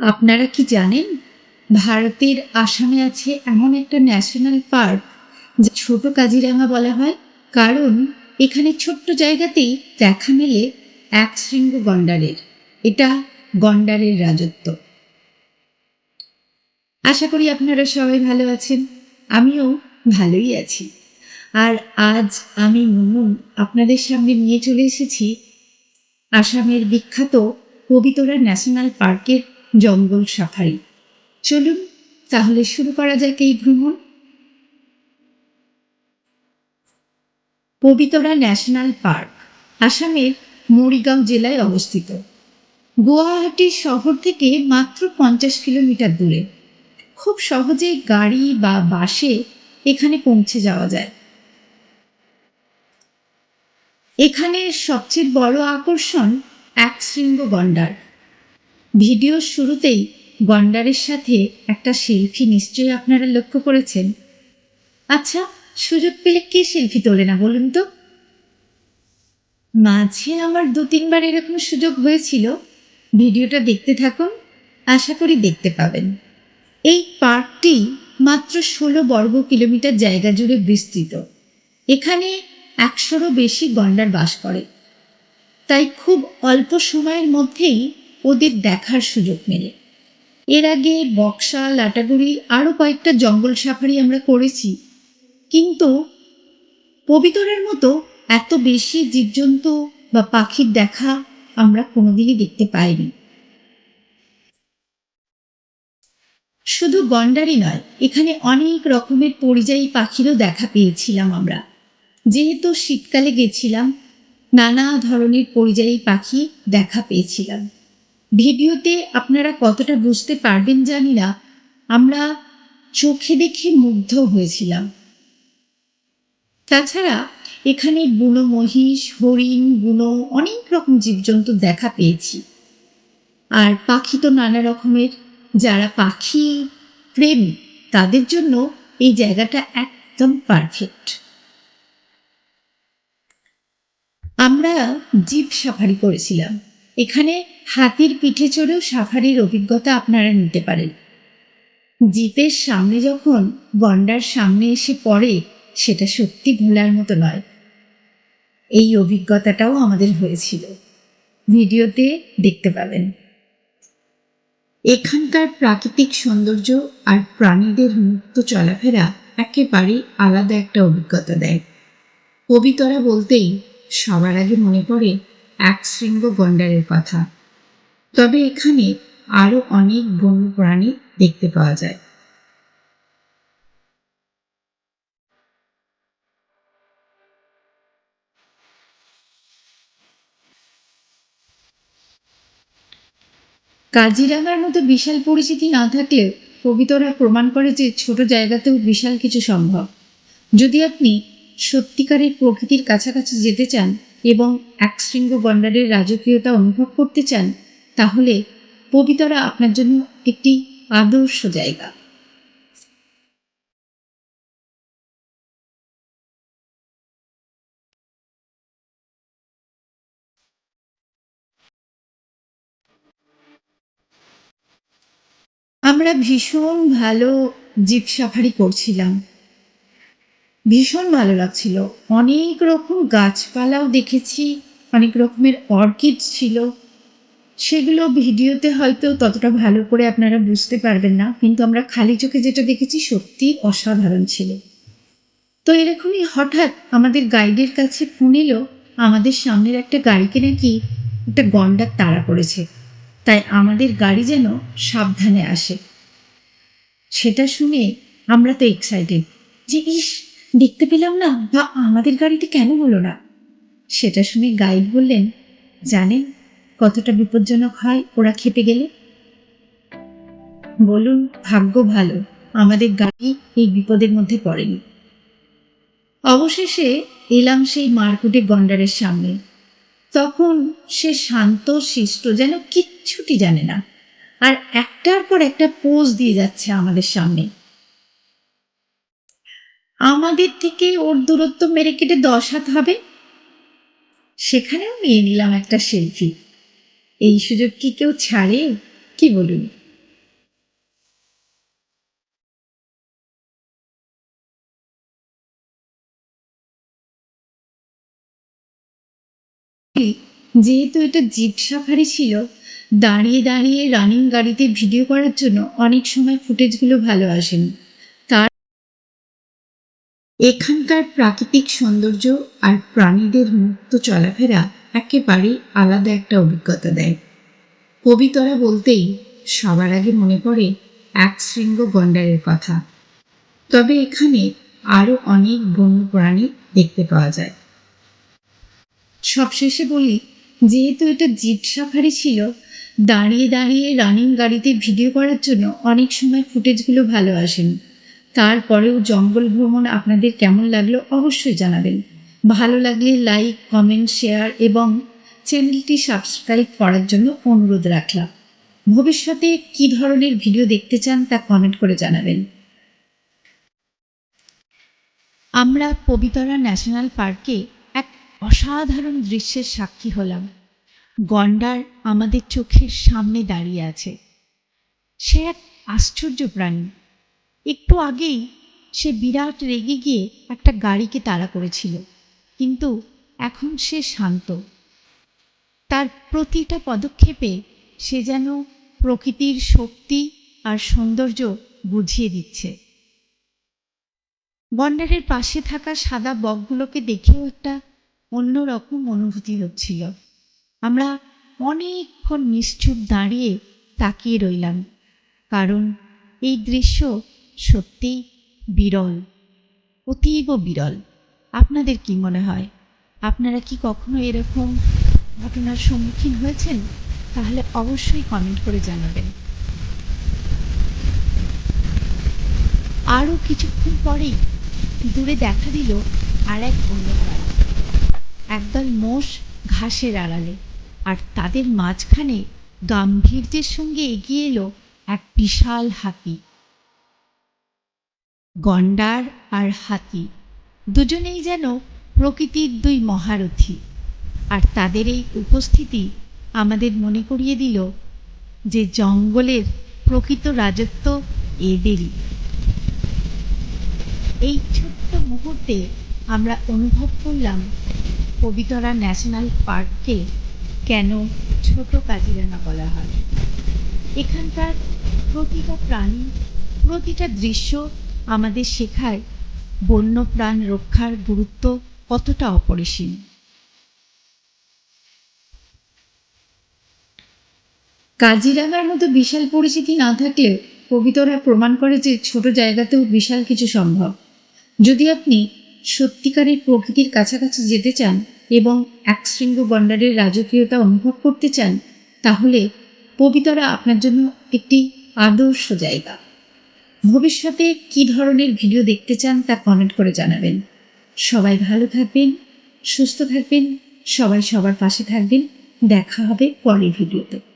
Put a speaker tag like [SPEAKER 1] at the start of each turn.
[SPEAKER 1] আপনারা কি জানেন, ভারতের আসামে আছে এমন একটা ন্যাশনাল পার্ক যা ছোট কাজিরাঙা বলা হয়, কারণ এখানে ছোট্ট জায়গাতেই দেখা মেলে এক শৃঙ্গ গন্ডারের। এটা গন্ডারের রাজত্ব। আশা করি আপনারা সবাই ভালো আছেন, আমিও ভালোই আছি। আর আজ আমি মুমুন আপনাদের সামনে নিয়ে চলে এসেছি আসামের বিখ্যাত পবিতরা ন্যাশনাল পার্কের জঙ্গল সাফারি চলুন, তাহলে শুরু করা যাক এই ভ্রমণ। পবিতরা ন্যাশনাল পার্ক, আসামের মরিগাঁও জেলায় অবস্থিত। গুয়াহাটি শহর থেকে মাত্র পঞ্চাশ কিলোমিটার দূরে। খুব সহজে গাড়ি বা বাসে এখানে পৌঁছে যাওয়া যায়। এখানে সবচেয়ে বড় আকর্ষণ এক শৃঙ্গ গন্ডার ভিডিওর শুরুতেই গন্ডারের সাথে একটা সেলফি নিশ্চয়ই আপনারা লক্ষ্য করেছেন। আচ্ছা সুযোগ পেলে কে সেলফি তোলে না বলুন তো? মাঝে আমার দু তিনবার এরকম সুযোগ হয়েছিল। ভিডিওটা দেখতে থাকুন, আশা করি দেখতে পাবেন। এই পার্কটি মাত্র ষোলো বর্গ কিলোমিটার জায়গা জুড়ে বিস্তৃত। এখানে একশোরও বেশি গন্ডার বাস করে। তাই খুব অল্প সময়ের মধ্যেই ওদের দেখার সুযোগ মেলে। এর আগে বক্সা লাটাগুড়ি আরও কয়েকটা জঙ্গল সাফারি আমরা করেছি। কিন্তু পবিতরের মতো এত বেশি জীবজন্তু বা পাখির দেখা আমরা কোনোদিনই দেখতে পাইনি। শুধু গন্ডারই নয়, এখানে অনেক রকমের পরিযায়ী পাখিরও দেখা পেয়েছিলাম আমরা। যেহেতু শীতকালে গেছিলাম, নানা ধরনের পরিযায়ী পাখি দেখা পেয়েছিলাম। ভিডিওতে আপনারা কতটা বুঝতে পারবেন জানি না, আমরা চোখে দেখে মুগ্ধ হয়েছিলাম। তাছাড়া এখানে বুনো মহিষ, হরিণ, বুনো অনেক রকম জীবজন্তু দেখা পেয়েছি। আর পাখি তো নানা রকমের, যারা পাখি প্রেমী, তাদের জন্য এই জায়গাটা একদম পারফেক্ট আমরা জিপ সাফারি করেছিলাম। এখানে হাতির পিঠে চড়েও সাফারির অভিজ্ঞতা আপনারা নিতে পারেন। জিপের সামনে যখন গন্ডার সামনে এসে পড়ে, সেটা সত্যি ভোলার মতো নয়। এই অভিজ্ঞতাটাও আমাদের হয়েছিল। ভিডিওতে দেখতে পাবেন। এখানকার প্রাকৃতিক সৌন্দর্য আর প্রাণীদের মুক্ত চলাফেরা একেবারেই আলাদা একটা অভিজ্ঞতা দেয়। কবিতরা বলতেই সবার আগে মনে পড়ে এক শৃঙ্গ গন্ডারের কথা। তবে এখানে আরও অনেক বন্য প্রাণী দেখতে পাওয়া যায়। কাজিরাঙ্গার মতো বিশাল পরিচিতি না থাকলেও কবিতরা প্রমাণ করে যে ছোট জায়গাতেও বিশাল কিছু সম্ভব। যদি আপনি সত্যিকারের প্রকৃতির কাছাকাছি যেতে চান এবং এক শৃঙ্গ গন্ডারের রাজকীয়তা অনুভব করতে চান, তাহলে পবিতরা আপনার জন্য একটি আদর্শ জায়গা। আমরা ভীষণ ভালো জিপ সাফারি করছিলাম। ভীষণ ভালো লাগছিল। অনেক রকম গাছপালাও দেখেছি, অনেক রকমের অর্কিড ছিল। সেগুলো ভিডিওতে হয়তো ততটা ভালো করে আপনারা বুঝতে পারবেন না, কিন্তু আমরা খালি চোখে যেটা দেখেছি সত্যি অসাধারণ ছিল। তো এরকমই হঠাৎ আমাদের গাইডের কাছে ফোন এলো, আমাদের সামনের একটা গাড়িকে নাকি একটা গন্ডার তাড়া করেছে। তাই আমাদের গাড়ি যেন সাবধানে আসে। সেটা শুনে আমরা তো এক্সাইটেড যে ইস দেখতে পেলাম না, বা আমাদের গাড়িতে কেন হলো না? সেটা শুনে গাইড বললেন, জানেন কতটা বিপজ্জনক হয় ওরা খেপে গেলে? বলুন, ভাগ্য ভালো, আমাদের গাড়ি এই বিপদের মধ্যে পড়েনি। অবশেষে এলাম সেই মারকুটে গন্ডারের সামনে। তখন সে শান্ত, শিষ্ট, যেন কিচ্ছুটি জানে না, আর একটার পর একটা পোজ দিয়ে যাচ্ছে আমাদের সামনে। আমাদের থেকে ওর দূরত্ব মেরে কেটে দশ হাত হবে? সেখানেও নিয়ে নিলাম একটা সেলফি। এই সুযোগ কি কেউ ছাড়ে? কি বলুন? যেহেতু এটা জিপ সাফারি ছিল, দাঁড়িয়ে দাঁড়িয়ে রানিং গাড়িতে ভিডিও করার জন্য অনেক সময় ফুটেজগুলো ভালো আসেনি। এখানকার প্রাকৃতিক সৌন্দর্য আর প্রাণীদের মুক্ত চলাফেরা একেবারেই আলাদা একটা অভিজ্ঞতা দেয়। কবিতরা বলতেই সবার আগে মনে পড়ে এক শৃঙ্গ গন্ডারের কথা। তবে এখানে আরও অনেক বন্য প্রাণী দেখতে পাওয়া যায়। সবশেষে বলি, যেহেতু এটা জিপ সাফারি ছিল, দাঁড়িয়ে দাঁড়িয়ে রানিং গাড়িতে ভিডিও করার জন্য অনেক সময় ফুটেজগুলো ভালো আসেনি। তারপরেও জঙ্গল ভ্রমণ আপনাদের কেমন লাগল অবশ্যই জানাবেন। ভালো লাগলে লাইক, কমেন্ট, শেয়ার এবং চ্যানেলটি সাবস্ক্রাইব করার জন্য অনুরোধ রাখলাম। ভবিষ্যতে কী ধরনের ভিডিও দেখতে চান তা কমেন্ট করে জানাবেন। আমরা পবিতরা ন্যাশনাল পার্কে এক অসাধারণ দৃশ্যের সাক্ষী হলাম। গন্ডার আমাদের চোখের সামনে দাঁড়িয়ে আছে। সে এক আশ্চর্য প্রাণী। একটু আগেই সে বিরাট রেগে গিয়ে একটা গাড়িকে তাড়া করেছিল। কিন্তু এখন সে শান্ত। তার প্রতিটা পদক্ষেপে সে যেন প্রকৃতির শক্তি আর সৌন্দর্য বুঝিয়ে দিচ্ছে। গন্ডারের পাশে থাকা সাদা বকগুলোকে দেখেও একটা অন্যরকম অনুভূতি হচ্ছিল। আমরা অনেকক্ষণ নিশ্চুপ দাঁড়িয়ে তাকিয়ে রইলাম, কারণ এই দৃশ্য সত্যিই বিরল, অতীব বিরল। আপনাদের কি মনে হয়? আপনারা কি কখনো এরকম ঘটনার সম্মুখীন হয়েছেন? তাহলে অবশ্যই কমেন্ট করে জানাবেন। আরও কিছুক্ষণ পরেই দূরে দেখা দিল আর এক অন্ধকার একদল মোষ ঘাসের আড়ালে, আর তাদের মাঝখানে গাম্ভীর্যের সঙ্গে এগিয়ে এলো এক বিশাল হাতি। গন্ডার আর হাতি। দুজনেই যেন প্রকৃতির দুই মহারথী। আর তাদের এই উপস্থিতি আমাদের মনে করিয়ে দিল যে জঙ্গলের প্রকৃত রাজত্ব এদেরই এই ছোট্ট মুহূর্তে আমরা অনুভব করলাম পবিতরা ন্যাশনাল পার্ককে কেন ছোট কাজিরাঙা বলা হয়। এখানকার প্রতিটা প্রাণী, প্রতিটা দৃশ্য আমাদের শেখায় বন্যপ্রাণ রক্ষার গুরুত্ব কতটা অপরিসীম। কাজিরাঙার মতো বিশাল পরিচিতি না থাকলেও কবিতরা প্রমাণ করে যে ছোট জায়গাতেও বিশাল কিছু সম্ভব। যদি আপনি সত্যিকারের প্রকৃতির কাছাকাছি যেতে চান এবং একশৃঙ্গ গন্ডারের রাজকীয়তা অনুভব করতে চান, তাহলে পবিতরা আপনার জন্য একটি আদর্শ জায়গা। ভবিষ্যতে কি ধরনের ভিডিও দেখতে চান তা কমেন্ট করে জানাবেন। সবাই ভালো থাকবেন, সুস্থ থাকবেন, সবাই সবার পাশে থাকবেন। দেখা হবে পরের ভিডিওতে।